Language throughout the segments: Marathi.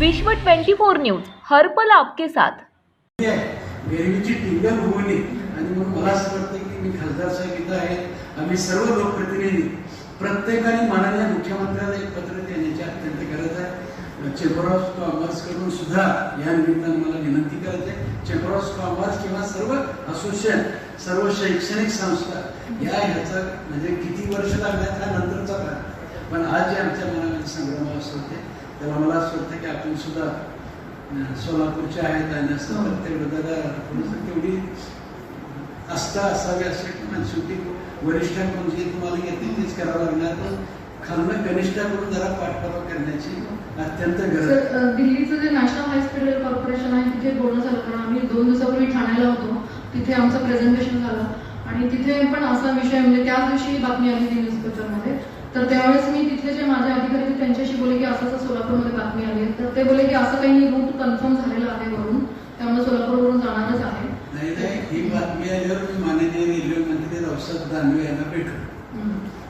विश्व 24 न्यूज हरपल आपके साथ. गरिबीची टिंगल होऊ आणि म्हणून मला असं वाटतं की मी खासदार साहेब इथं आहेत. आम्ही सर्व लोकप्रतिनिधी प्रत्येकाने माननीय मुख्यमंत्र्यांना एक पत्र देण्याची अत्यंत गरज आहे. चेपरॉस ऑफ कॉमर्सकडून सुद्धा या निमित्तानं मला विनंती करायची आहे. चेपरॉस ऑफ कॉमर्स किंवा सर्व असोसिएशन सर्व शैक्षणिक संस्था या ह्याचा म्हणजे किती वर्ष लागण्यात हा नंतरचा प्रश्न पण आज जे आमच्या मनामध्ये संग्राम असं होते तेव्हा मला असं वाटतं की आपण सुद्धा सोलापूरच्या सोलापूरचे आहेत आणि असं प्रत्येक तेवढं तेवढी आस्था असावी असे किंवा शेवटी वरिष्ठांकडून जे तुम्हाला घेतील तेच करावं लागणार. पण खालनं कनिष्ठाकडून जरा पाठपुरावा करण्याची अत्यंत गरज दिल्लीचं जे नॅशनल हॉस्पिटल कॉर्पोरेशन आहे तिथे बोलणं झालं कारण आम्ही दोन दिवसापूर्वी ठाण्याला होतो. तिथे आमचं प्रेझेंटेशन झालं. आणि तिथे पण असा विषय म्हणजे त्याच दिवशी बातमी आली न्यूजपेपरमध्ये. तर त्यावेळेस मी तिथले जे माझे अधिकारी होते त्यांच्याशी बोलले की असं सोलापूरमध्ये बातमी आली आहे. तर ते बोलले की असं काही रूट कन्फर्म झालेलं आहे वरून. त्यामुळे सोलापूरवरून जाणारच आहे. नाही नाही ही बातमी आल्यावर मी माननीय रेल्वे मंत्री रावसाहेब दानवे यांना भेटलो.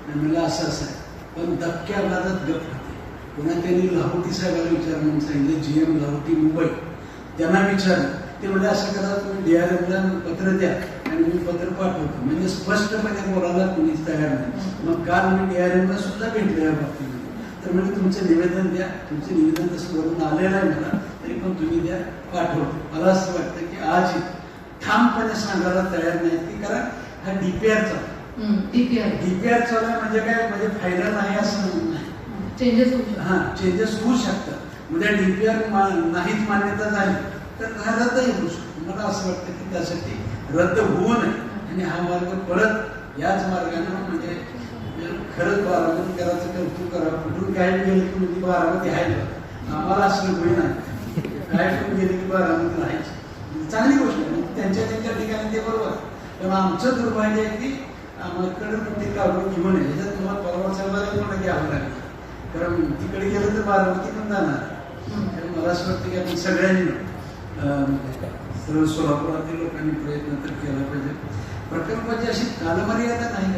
आणि मला असं असं आहे. पण धक्क्या अपघातात गप राहते पुन्हा त्यांनी लाहोटी साहेबाला विचार म्हणून सांगितलं जी एम लाहोटी मुंबई. त्यांना विचारलं. ते म्हणजे असं करा तुम्ही डीआरएमला पत्र द्या. आणि मी पत्र पाठवतो. म्हणजे स्पष्टपणे बोलायला कोणीच तयार नाही. मग काल मी डीआरएमला सुद्धा भेटलो या बाबतीमध्ये. तर म्हणजे तुमचं निवेदन द्या. तुमचं निवेदन तसं वरून आलेलं आहे मला तरी पण तुम्ही द्या पाठवतो मला असं वाटतं की आज ठामपणे सांगायला तयार नाही की कारण हा डीपीआरचा. डीपीआर चालू म्हणजे काय? म्हणजे फायदा नाही असं नाही चेंजेस होऊ शकतात. हा चेंजेस होऊ शकतात. उद्या डीपीआर नाहीच मान्यता झाली तर हा रद्दही होऊ शकतो. मला असं वाटतं की त्यासाठी रद्द होऊ नये आणि हा मार्ग परत याच मार्गाने म्हणजे खरंच बारामती करायचं कौतुक करा. कुठून काय गेले की म्हणजे बारामती आहे आम्हाला असं होई नाही. काय गेले की बारामती राहायची म्हणजे चांगली गोष्ट आहे. त्यांच्या त्यांच्या ठिकाणी ते बरोबर पण आमचं दुर्भाग्य आहे की आम्हाला ते काढून घेऊन ये ह्याच्यात तुम्हाला परवा साहेबाला पण घ्यावं लागेल कारण तिकडे गेलं तर बारामती पण जाणार. मला असं वाटतं की आपण सगळ्यांनी सर्व सोलापुरातील लोकांनी प्रयत्न तर केला पाहिजे. प्रकल्पाची अशी कालमर्यादा नाही?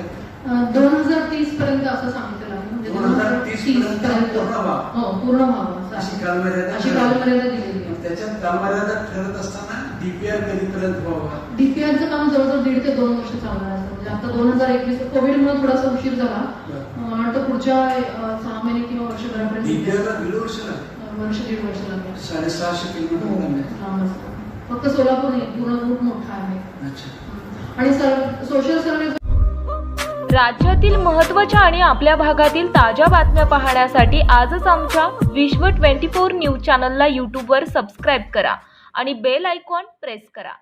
अ, दोन हजार तीस पर्यंत असं सांगितलं आहे. म्हणजे 2030 पर्यंत पूर्ण व्हावं. हो पूर्ण व्हावं अशी. कालमर्यादा अशी कालमर्यादा दिलेली त्याच्यात कालमर्यादा ठरत असताना डीपीआर कधीपर्यंत व्हावा? डीपीआरचं काम जवळजवळ दीड ते दोन वर्ष चालणार आहे. म्हणजे आता दोन हजार एकवीस कोविडमुळे थोडासा उशीर झाला. वाटतं पुढच्या सहा महिने किंवा वर्षभरापर्यंत डीपीआरला दीड वर्ष लागेल. वर्ष दीड वर्ष लागेल साडेसहाशे हो, किलोमीटर. फक्त सोलापूर नाही पूर्ण रूट मोठा आहे. अच्छा. आणि सर सोशल सर्व्हिस राज्यातील महत्त्वाच्या आणि आपल्या भागातील ताज्या बातम्या पाहण्यासाठी आजच आमच्या विश्व 24 न्यूज चॅनलला यूट्यूबवर सबस्क्राईब करा आणि बेल आयकॉन प्रेस करा.